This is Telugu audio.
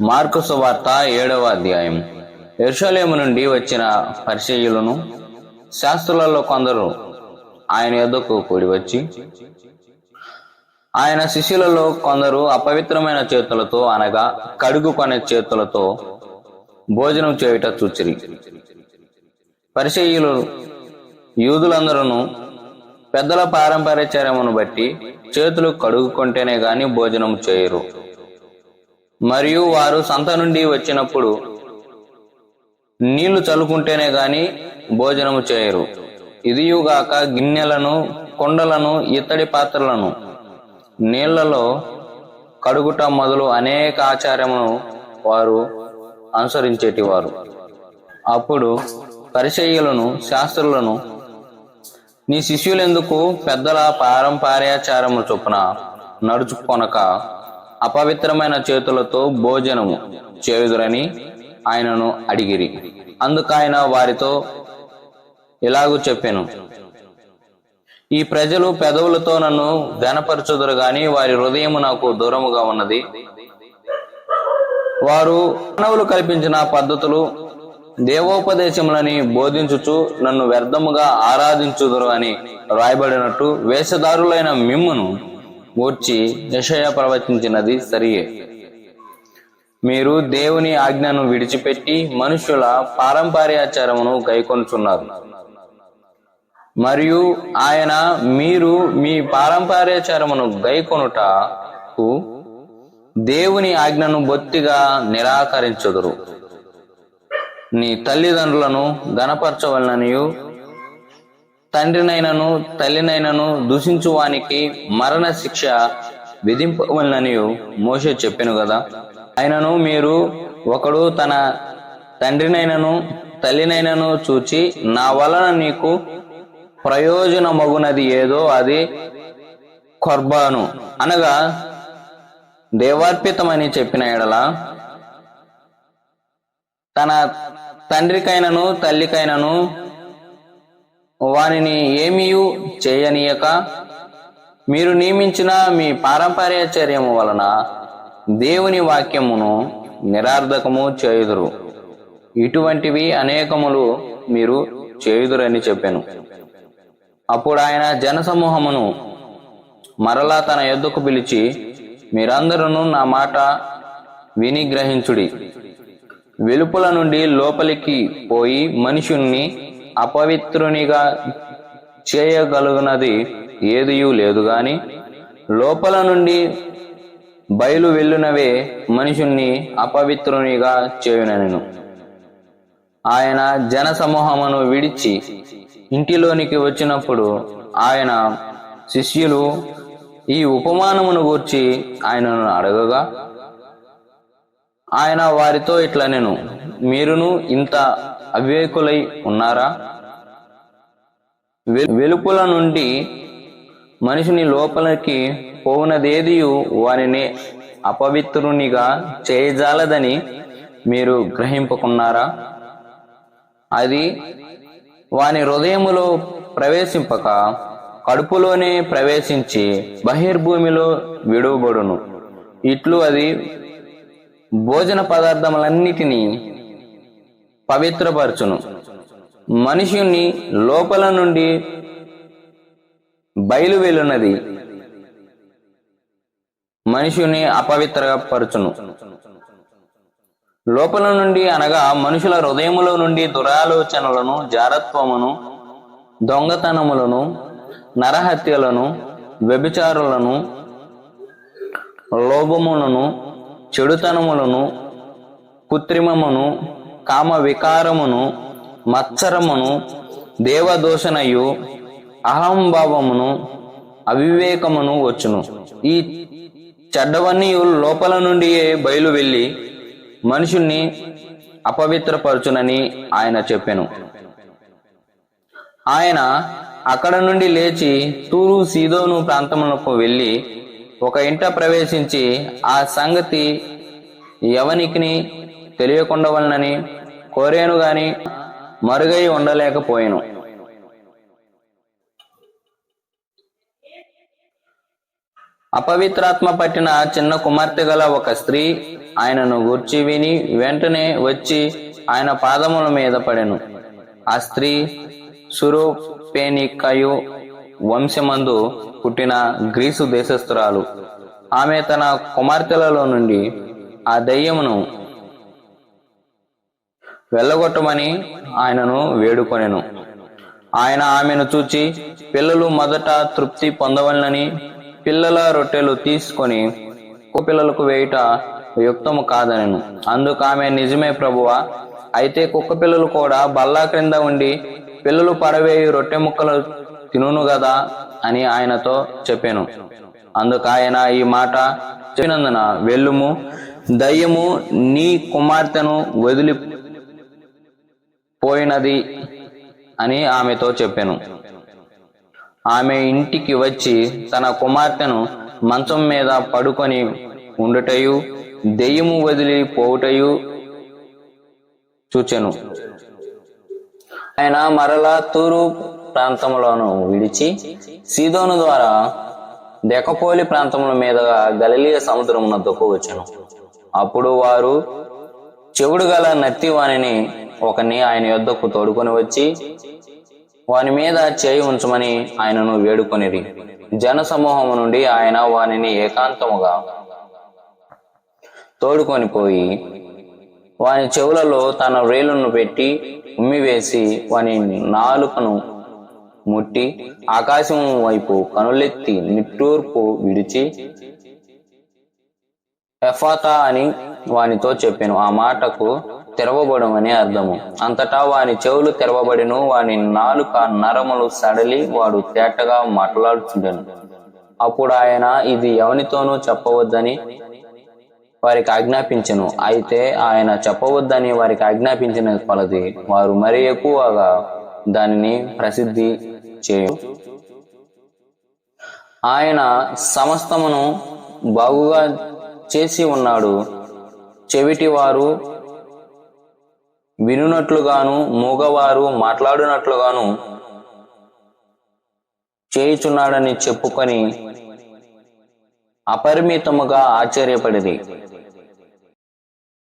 మార్కు సువార్త ఏడవ అధ్యాయం. ఎరుషలేము నుండి వచ్చిన పరిచయులను శాస్త్రులలో కొందరు ఆయన యొద్దకు కూడి వచ్చి ఆయన శిష్యులలో కొందరు అపవిత్రమైన చేతులతో అనగా కడుగు కొనే చేతులతో భోజనం చేయుట చూచిరి. పరిచయులు యూదులందరూ పెద్దల పారంపర్యచర్యమును బట్టి చేతులు కడుగుకుంటేనే గాని భోజనం చేయరు. మరియు వారు సంత నుండి వచ్చినప్పుడు నీళ్ళు చల్లుకుంటేనే గాని భోజనము చేయరు. ఇదియుగాక గిన్నెలను కొండలను ఇత్తడి పాత్రలను నీళ్ళలో కడుగుట మొదలు అనేక ఆచారమును వారు అనుసరించేటివారు. అప్పుడు పరిచయ్యులను శాస్త్రులను నీ శిష్యులెందుకు పెద్దల పారంపర్యాచారము చొప్పున నడుచుకొనక అపవిత్రమైన చేతులతో భోజనము చేయుదురని ఆయనను అడిగిరి. అందుకైన వారితో ఇలాగూ చెప్పాను. ఈ ప్రజలు పెదవులతో నన్ను ఘనపరచుదురు గాని వారి హృదయము నాకు దూరముగా ఉన్నది. వారు మానవులు కల్పించిన పద్ధతులు దేవోపదేశములని బోధించుచు నన్ను వ్యర్థముగా ఆరాధించుదురు అని రాయబడినట్టు వేషధారులైన మిమ్మును గూర్చి యషయ ప్రవచించినది సరియే. మీరు దేవుని ఆజ్ఞను విడిచిపెట్టి మనుషుల పారంపర్యాచారమును గైకొనుచున్నారు. మరియు ఆయన మీరు మీ పారంపర్యాచారమును గైకొనుటకు దేవుని ఆజ్ఞను బొత్తిగా నిరాకరించుదురు. నీ తల్లిదండ్రులను గణపరచవలననియు తండ్రినైనను తల్లినైనను దూషించువానికి మరణ శిక్ష విధింపవలనని మోషే చెప్పాను కదా ఆయనను మీరు ఒకడు తన తండ్రినైనను తల్లినైనను చూచి నా వలన నీకు ప్రయోజనమగునది ఏదో అది కొర్బాను. అనగా దేవార్పితమని చెప్పిన ఎడల తన తండ్రికైనను తల్లికైనను వానిని ఏమీయు చేయనీయక. మీరు నియమించిన మీ పారంపర్యచర్యము వలన దేవుని వాక్యమును నిరార్థకము చేయుదురు. ఇటువంటివి అనేకములు మీరు చేయుదురని చెప్పాను. అప్పుడు ఆయన జనసమూహమును మరలా తన యొద్దకు పిలిచి మీరందరూ నా మాట విని గ్రహించుడి వెలుపల నుండి లోపలికి పోయి మనుషుణ్ణి అపవిత్రునిగా చేయగలుగునది ఏదియూ లేదు గాని లోపల నుండి బయలు వెళ్ళునవే మనుషుణ్ణి అపవిత్రునిగా చేయునను. ఆయన జన సమూహమును విడిచి ఇంటిలోనికి వచ్చినప్పుడు ఆయన శిష్యులు ఈ ఉపమానమును గూర్చి ఆయనను అడగగా ఆయన వారితో ఇట్లా నేను మీరును ఇంత అవివేకులై ఉన్నారా? వె- వెలుపల నుండి మనిషిని లోపలికి పోవునదేదియు వారిని అపవిత్రునిగా చేయజాలదని మీరు గ్రహింపకున్నారా? అది వాని హృదయములో ప్రవేశింపక కడుపులోనే ప్రవేశించి బహిర్భూమిలో విడువబడును. ఇట్లు అది భోజన పదార్థములన్నిటినీ పవిత్రపరచును. మనుషుని లోపల నుండి బయలు వెళ్ళున్నది మనుషుని అపవిత్రపరచును లోపల నుండి అనగా మనుషుల హృదయములో నుండి దురాలోచనలను జారత్వమును దొంగతనములను నరహత్యలను వ్యభిచారులను లోభములను చెడుతనములను కృత్రిమమును కామ వికారమును మత్సరమును దేవదోషణయు అహంభావమును అవివేకమును వచ్చును. ఈ చెడ్డవన్నీ లోపల నుండియే బయలు వెళ్ళి మనుషుణ్ణి అపవిత్రపరచునని ఆయన చెప్పాను. ఆయన అక్కడ నుండి లేచి తూరు సీదోను ప్రాంతములకు వెళ్ళి ఒక ఇంట ప్రవేశించి ఆ సంగతి ఎవనికి తెలియకుండా వలనని కోరేను గాని మరుగై ఉండలేకపోయాను. అపవిత్రాత్మ పట్టిన చిన్న కుమార్తె గల ఒక స్త్రీ ఆయనను గూర్చి విని వెంటనే వచ్చి ఆయన పాదముల మీద పడెను. ఆ స్త్రీ సురోపేనికయు వంశమందు పుట్టిన గ్రీసు దేశస్థురాలు. ఆమె తన కుమార్తెలలో నుండి ఆ దయ్యమును వెళ్ళగొట్టమని ఆయనను వేడుకొనెను. ఆయన ఆమెను చూచి పిల్లలు మొదట తృప్తి పొందవలనని పిల్లల రొట్టెలు తీసుకొని పిల్లలకు వేయుట యుక్తము కాదనెను. అందుకు ఆమె నిజమే ప్రభువా అయితే కుక్కపిల్లలు కూడా బల్లా క్రింద ఉండి పిల్లలు పడవేయి రొట్టె ముక్కలు తినును గదా అని ఆయనతో చెప్పాను. అందుకు ఆయన ఈ మాట చెప్పినందున వెళ్ళుము దయ్యము నీ కుమార్తెను వదిలి పోయినది అని ఆమెతో చెప్పాను. ఆమె ఇంటికి వచ్చి తన కుమార్తెను మంచం మీద పడుకొని ఉండుటయు దెయ్యము వదిలి పోవుటయు చూచెను. ఆయన మరలా తూరు ప్రాంతంలోను విడిచి సీదోను ద్వారా దెకపోలి ప్రాంతముల మీదుగా గలిలియ సముద్రమునద్దకు వచ్చెను. అప్పుడు వారు చెవుడు గల నత్తి వానిని ఒకని ఆయన యొద్దకు తోడుకొని వచ్చి వాని మీద చేయి ఉంచమని ఆయనను వేడుకొనిరి. జన సమూహము నుండి ఆయన వానిని ఏకాంతముగా తోడుకొని పోయి వాని చెవులలో తన రేలును పెట్టి ఉమ్మివేసి వాని నాలుకను ముట్టి ఆకాశం వైపు కనులెత్తి నిట్టూర్పు విడిచి ఎఫాతా అని వానితో చెప్పాను. ఆ మాటకు తెరవబడమని అర్థము. అంతటా వాని చెవులు తెరవబడిను వాని నాలుక నరములు సడలి వాడు తేటగా మాట్లాడుచుండెను. అప్పుడు ఆయన ఇది ఎవనితోనూ చెప్పవద్దని వారికి ఆజ్ఞాపించను. అయితే ఆయన చెప్పవద్దని వారికి ఆజ్ఞాపించిన కొలది వారు మరి ఎక్కువగా దానిని ప్రసిద్ధి చేయు. ఆయన సమస్తమును బాగుగా చేసి ఉన్నాడు. చెవిటి వారు వినునట్లుగాను మూగవారు మాట్లాడినట్లుగాను చేయుచున్నాడని చెప్పుకొని అపరిమితముగా ఆశ్చర్యపడింది